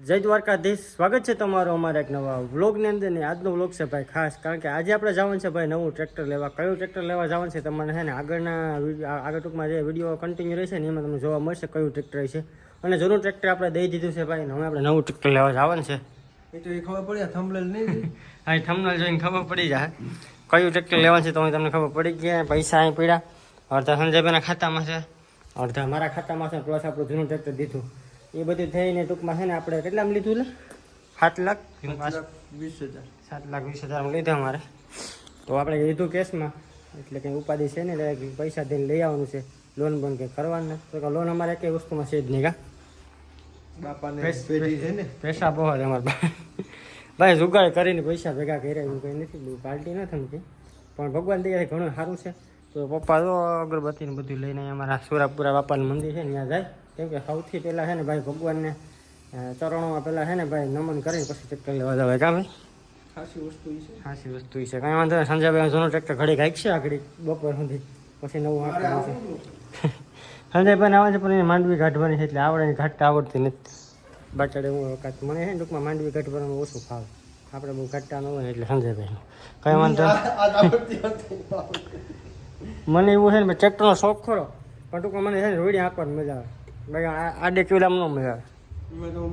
જય દ્વારકાધીશ. સ્વાગત છે તમારું અમારા એક નવા વ્લોગની અંદર ને આજનો વ્લોગ છે ભાઈ ખાસ કારણ કે આજે આપણે જવાનું છે ભાઈ નવું ટ્રેક્ટર લેવા. કયું ટ્રેક્ટર લેવા જવાનું છે તમને છે ને? આગળના આગળ ટૂંકમાં જે વીડિયો કન્ટિન્યુ રહેશે ને એમાં તમને જોવા મળશે કયું ટ્રેક્ટર છે. અને જૂનું ટ્રેક્ટર આપણે દઈ દીધું છે ભાઈ હવે આપણે નવું ટ્રેક્ટર લેવા જવાનું છે. એ તો એ ખબર પડી થંબલેલ નહીં એ થંબનેલ જોઈને ખબર પડી જાય. કયું ટ્રેક્ટર લેવાનું છે તો તમને ખબર પડી ગયા પૈસા અહીં પડ્યા. અડધા સંજયભાઈના ખાતામાં છે. અડધા મારા ખાતામાં છે પ્લસ આપણું જૂનું ટ્રેક્ટર દીધું. એ બધું થઈને ટૂંકમાં છે ને આપણે કેટલામાં લીધું લે? સાત લાખ? વીસ હજાર. સાત લાખ વીસ હજારમાં લીધા અમારે તો આપણે લીધું કેસમાં એટલે કંઈ ઉપાધિ છે ને પૈસા દઈને લઈ આવવાનું છે. લોન બંધ કંઈ કરવાનું તો કે લોન અમારે કઈ વસ્તુમાં છે જ નહીં કા? બાપાને છે ને? પૈસા બહુ જ અમારે ભાઈ જુગાડ કરીને પૈસા ભેગા કર્યા એવું કંઈ નથી. પાર્ટી ન થમતી પણ ભગવાન દયા ઘણું સારું છે. તો પપ્પા તો અગરબત્તી ને બધું લઈને અમારા સુરાપુરા બાપાનું મંદિર છે ને ત્યાં જાય. કેમ કે સૌથી પહેલાં છે ને ભાઈ ભગવાનને ચરણોમાં પહેલાં છે ને ભાઈ નમન કરીને પછી ટ્રેક્ટર લેવા જવાય કાં ભાઈ? ખાસી વસ્તુ છે. સાચી વસ્તુ છે. કાંઈ વાંધો નહીં સંજયભાઈ જૂનું ટ્રેક્ટર ઘડી ગાઈક છે આગળ બપોર સુધી. પછી નવું આંકડું છે. સંજયભાઈ આવે છે પણ એને માંડવી કાઢવાની છે એટલે આવડે ને ઘાટતા આવડતી નથી. બાટાડે હું વખત મને છે ને ટૂંકમાં માંડવી કાઢવાનું ઓછું ફાવે. આપણે બહુ ઘાટતા ન હોય એટલે સંજયભાઈ કંઈ વાંધો મને એવું છે ને ટ્રેક્ટરનો શોખ ખરો પણ ટૂંકમાં મને છે ને રોડી આંકવાની મજા આવે. ભાઈ આડે કેવડામાં ન મજા આવે. મેં હું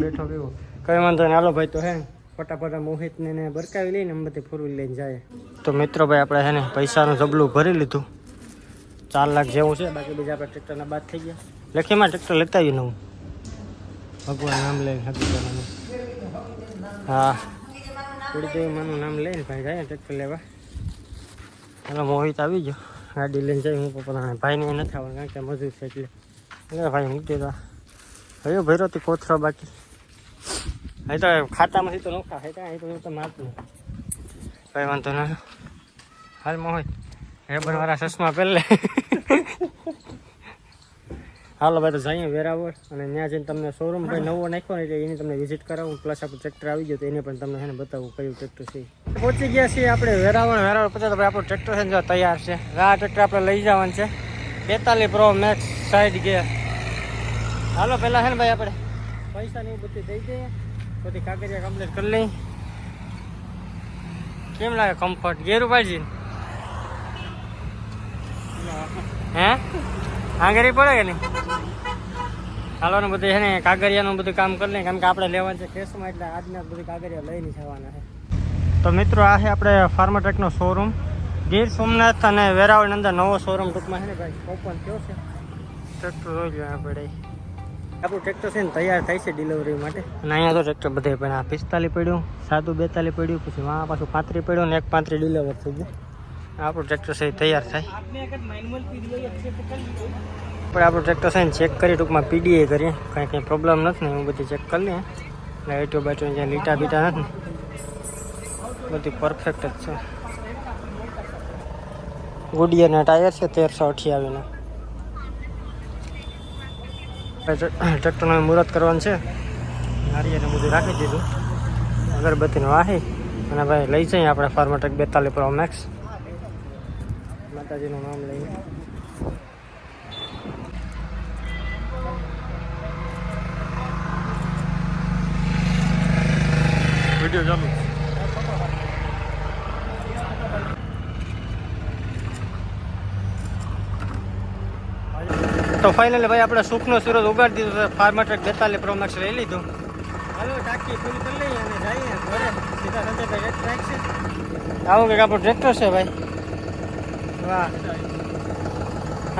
બેઠો કેવો? કઈ વાંધો નહીં હાલો ભાઈ તો હે ફટાફટ મોહિતને ને બરકાવી લઈને અમે બધી ફોરવીલ લઈને જાય. તો મિત્રો ભાઈ આપણે હે ને પૈસાનું જબલું ભરી લીધું. ચાર લાખ જેવું છે બાકી બીજા આપણે ટ્રેક્ટરના બાદ થઈ ગયા. લખીમાં ટ્રેક્ટર લેતા આવ્યું નવું. ભગવાન નામ લઈને હકીકતનું હા. કુળદેવીમાનું નામ લઈને ભાઈ જાય ટ્રેક્ટર લેવા. હાલો મોહિત આવી ગયો. ગાડી લઈને જાય હું પોતાના ભાઈને નથી આવવાનું કારણ કે મજૂર છે એટલે. એટલે ભાઈ મૂકી દો હવે ભર્યો હતી કોથરો બાકી. અહીં તો ખાતામાંથી તો નોખા. હે કાંઈ તો તો મારતું કઈ વાંધો ના હાલ મોહિત રેબર વાળા ચશ્મા પહેલે હાલો, ભાઈ, તો જઈએ વેરાવળ અને ત્યાં જઈને તમને શોરૂમ ભાઈ નવો નાખ્યો ને એટલે એની તમને વિઝિટ કરાવું. પ્લસ આપણું ટ્રેક્ટર આવી ગયું તો એને પણ તમને એને બતાવું કયું ટ્રેક્ટર છે. પહોંચી ગયા છીએ આપણે વેરાવળ વેરાવળ પછી તો ભાઈ, આપણું ટ્રેક્ટર છે ને તૈયાર છે. આ ટ્રેક્ટર આપણે લઈ જવાનું છે. બેતાલીસ પ્રો મેક્સ સાઈડ ગેર હાલો પહેલાં છે ને ભાઈ આપણે. પૈસા ની બધું દઈ દઈએ. બધી કાગળિયા કમ્પ્લીટ કરી લઈ કેમ લાગે કમ્ફર્ટ ગેર ઉપાડજી હે? આંગરી પડે કે નહીં? હાલવાનું બધું છે ને કાગળિયાનું બધું કામ કરી લઈએ. કેમ કે આપણે લેવાનું છે કેસમાં એટલે આજના બધું કાગળિયા લઈને જવાના છે. તો મિત્રો આ છે આપણે ફાર્માટેકનો શોરૂમ ગીર સોમનાથ અને વેરાવળની અંદર નવો શોરૂમ ટૂંકમાં છે ને ભાઈ? ઓપન થયો છે. ટ્રેક્ટર જોઈ લો આપણે. આપણું ટ્રેક્ટર છે ને તૈયાર થાય છે ડિલિવરી માટે. અને અહીંયા તો ટ્રેક્ટર બધે પણ આ પિસ્તાલીસ પડ્યું, સાદું બેતાલીસ પડ્યું, પછી વાં પાછું પાંત્રીસ પડ્યું ને એક પાંત્રીસ ડિલિવર થઈ ગયું. આપણું ટ્રેક્ટર છે તૈયાર થાય. આપણે આપણું ટ્રેક્ટર છે ને ચેક કરી ટૂંકમાં પીડીએ કરીએ. કાંઈ કંઈ પ્રોબ્લેમ નથી ને એવું બધું ચેક કરી લઈએ. લાઇટો બાઇટો જ્યાં લીટા બીટા નથી બધી પરફેક્ટ જ છે. ગુડિયરના ટાયર છે તેરસો અઠ્યાવીસના ટ્રેક્ટરનું મુહૂર્ત કરવાનું છે. નારિયેને બધું રાખી દીધું. અગરબત્તીનું વાહી અને ભાઈ લઈ જઈએ આપણે ફાર્માટેક બેતાલીસ પ્રો મેક્સ. માતાજીનું નામ લઈને વીડિયો ચાલુ. તો ફાઇનલી ભાઈ આપણે સુખનો સુરત ઉગાડી દીધો છે. ફાર્માટ્રેક બેતાલીસ પ્રોમેક્સ લઈ લીધું. હાલો ટાંકી ફૂલ કરી લઈએ અને જઈએ ઘરે. સીધા સાથે ભાઈ એક ટ્રેક છે. આવું કંઈક આપણું ટ્રેક્ટર છે ભાઈ. વાહ.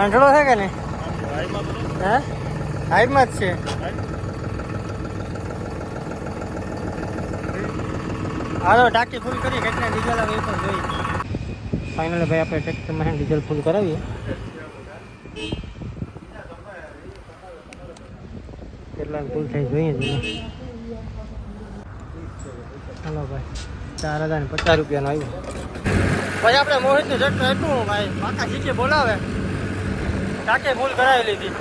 આંધળો છે કે નહીં? હે? હાઈમાં જ છે. હાલો ટાંકી ફૂલ કરીએ કેટલા ડીઝલ આવે એ પણ જોઈએ. ફાઇનલી ભાઈ આપણે ટ્રેક્ટરમાં ડીઝલ ફૂલ કરાવીએ. કેટલા ફૂલ થઈ જોઈએ જોઈએ ચાલો ભાઈ, ચાર હજાર પચાસ રૂપિયાનો આવ્યો. ભાઈ, આપણે મોહિતનું ટ્રેક્ટર એટલું, ભાઈ, પાકા શીખે બોલાવે. ટાંકે ભૂલ કરાવી લીધી.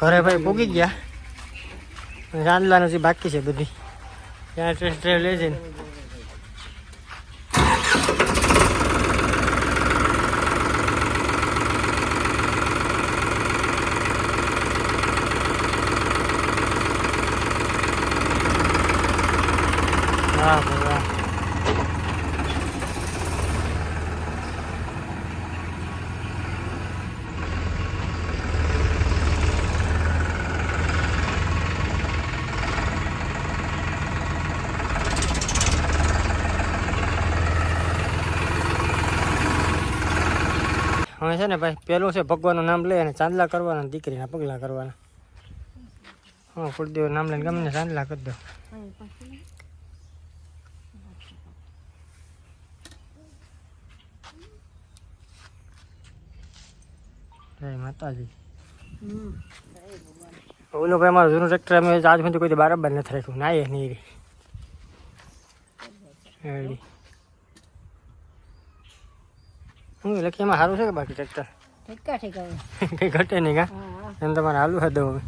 ઘરે ભાઈ પૂગી ગયા. રાંદલાનું જે બાકી છે બધી. ત્યાં ટ્રેસ ડ્રાઈવ લે છે ને વાહ ભાઈ વાહ હવે છે ને ભાઈ, પેલું છે ભગવાનનું નામ લે અને ચાંદલા કરવાના દીકરીના પગલા કરવાના. હા કુળદેવ નામ લઈને ગમે ચાંદલા કરી દો. માતાજી. ઓલો ભાઈ અમારું જૂનું ટ્રેક્ટર અમે આજ સુધી કોઈ બરાબર નથી રાખ્યું. ના એ નહીં રે રેડી હું લખી એમાં સારું છે કે બાકી ટ્રેક્ટર ઠીકા ઠીકા. કંઈ ઘટે નહીં કા? એમ તમારે હાલું હતું હવે.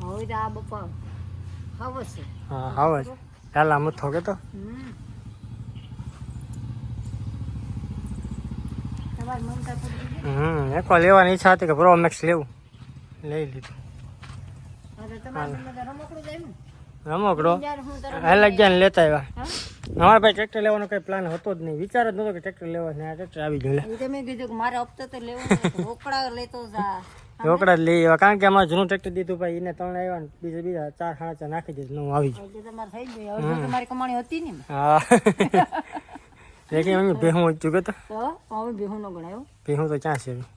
હવે તો આ બપા હવે હા આવે છે પહેલાં મથો કે તો. હમ. એકવાર લેવાની ઈચ્છા હતી કે પ્રો મેક્સ લેવું. લઈ લીધું. રમકડું હાલ ગયા લેતા આવ્યા. અમારા ભાઈ ટ્રેક્ટર લેવાનો કઈ પ્લાન હતો જ નહીં. વિચાર જ નતો કે ટ્રેક્ટર લેવા ને આ ટ્રેક્ટર આવી ગયું તમે કીધું કે મારે હપ્તો તો લેવો. રોકડા લેતો જા. રોકડા જ લઈ આવ્યા. કારણ કે અમારે જૂનું ટ્રેક્ટર દીધું ભાઈ એને ત્રણ આવ્યા ને બીજા બીજા ચાર સાડા ચાર નાખી દીધું નવું આવી ગયું. તમારે થઈ ગયું. હવે તમારી કમાણી હતી ને હા. લેકિન અમે ભેહું કે તો. હવે બેહું ન ગણાયો ભેહું તો ક્યાં છે?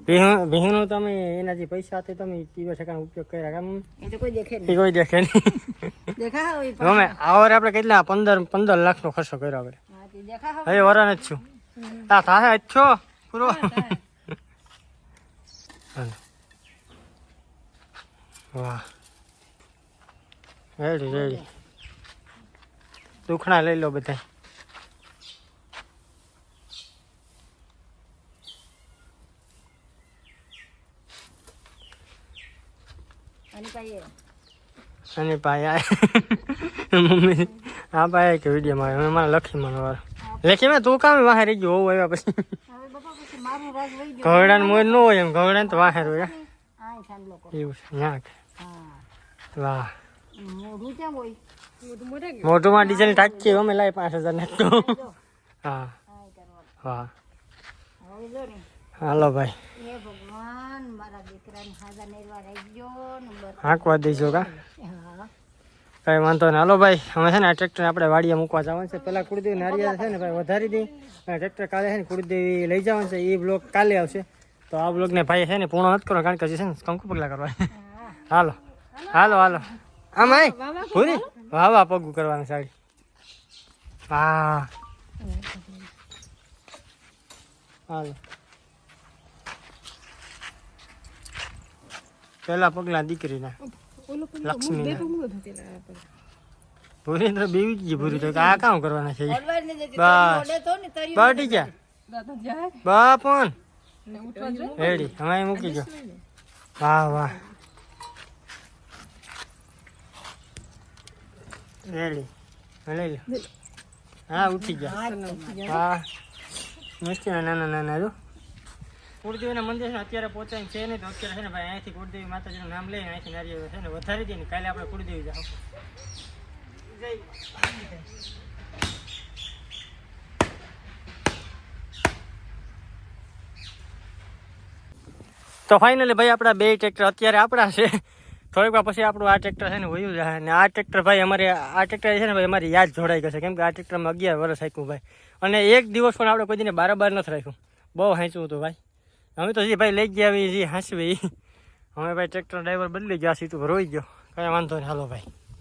ભેહુંનો તમે એના જે પૈસા હતા તમે કીવા ટકાનો ઉપયોગ કર્યા કેમ. એ તો કોઈ દેખે નહીં. કોઈ દેખે નહીં. દેખા હોય પણ. ગમે આ આપણે કેટલા પંદર પંદર લાખનો ખર્ચો કર્યો આપણે. હા તે દેખા હોય હવે વરાન જ છું. તા થાય જ છો? પૂરો. વાહ. રેડી રેડી દુખણા લઈ લો બધા અને પાછી અને ભાઈ આ મમ્મી આ ભાઈ કે વીડિયો માં હવે મારા મને વાર લખીમાં તું કામ વાહે રહી ગયો? હોવું આવ્યા પછી. ઘવડાને બાપા પછી મારું રસ વહી ગયો. ઘોડાને મોજ ન હોય એમ. ઘવડાને તો વાહે રહ્યો એવું છે. ન્યાક વાહ. મોઢુંમાં ડીઝલ ટાંકી અમે લાવી પાંચ હજાર ને હા વાહ હાલો ભાઈ. ભગવાન મારા દીકરાને હાજર નેરવા રાખજો હાંકવા દઈશું કા? હા. કઈ વાંધો નહીં. હાલો ભાઈ અમે છે ને આ ટ્રેક્ટર આપણે વાડીએ મૂકવા જવાનું છે. પેલા કુળદેવી નારિયેળ છે ને ભાઈ વધારી દઈ. ટ્રેક્ટર કાલે છે ને કુળદેવી લઈ જવાનું છે. એ બ્લોક કાલે આવશે. તો આ બ્લોગને ભાઈ છે ને પૂર્ણ નથી કરો કારણ કે હજી છે ને કંકુ પગલા કરવા. હાલો. હાલો હાલો. આમ આય પૂરી વાહ વાહ પગું કરવાનું સાડી હા. હાલો. પેલા પગલા દીકરીના. લક્ષ્મી ભૂરી તો બેવી ગઈ ભૂરી તો આ કામ કરવાના છે બસ. મોડે તો ને બાટી ગયા બા પણ રેડી. હવે મૂકી ગયો વાહ વાહ. રેડી. લઈ લો હા ઉઠી ગયા. હા મસ્તી નાના નાના જો. કુળદેવીના મંદિર છે અત્યારે પહોંચાય છે ને તો અત્યારે છે ને ભાઈ અહીંયાથી કુળદેવી માતાજીનું નામ લઈને અહીંથી નારિયેળ છે ને વધારી દઈએ ને, કાલે આપણે કુળદેવી જાઓ તો ફાઇનલી ભાઈ આપણા બે ટ્રેક્ટર અત્યારે આપણા છે. થોડીક વાર પછી આપણું આ ટ્રેક્ટર છે ને વયું જાય. અને આ ટ્રેક્ટર ભાઈ અમારે, આ ટ્રેક્ટર છે ને ભાઈ અમારી યાદ જોડાઈ ગશે કેમ કે આ ટ્રેક્ટરમાં અગિયાર વર્ષ હાંક્યું ભાઈ. અને એક દિવસ પણ આપણે કોઈ દીને બાર નથી રાખ્યું. બહુ હાંચવું હતું ભાઈ. અમે તો જે ભાઈ લઈ ગયા આવી જે હાંસવી. અમે ભાઈ ટ્રેક્ટર ડ્રાઈવર બદલી ગયા સીધું રોઈ ગયો. કાંઈ વાંધો નહીં. હાલો ભાઈ.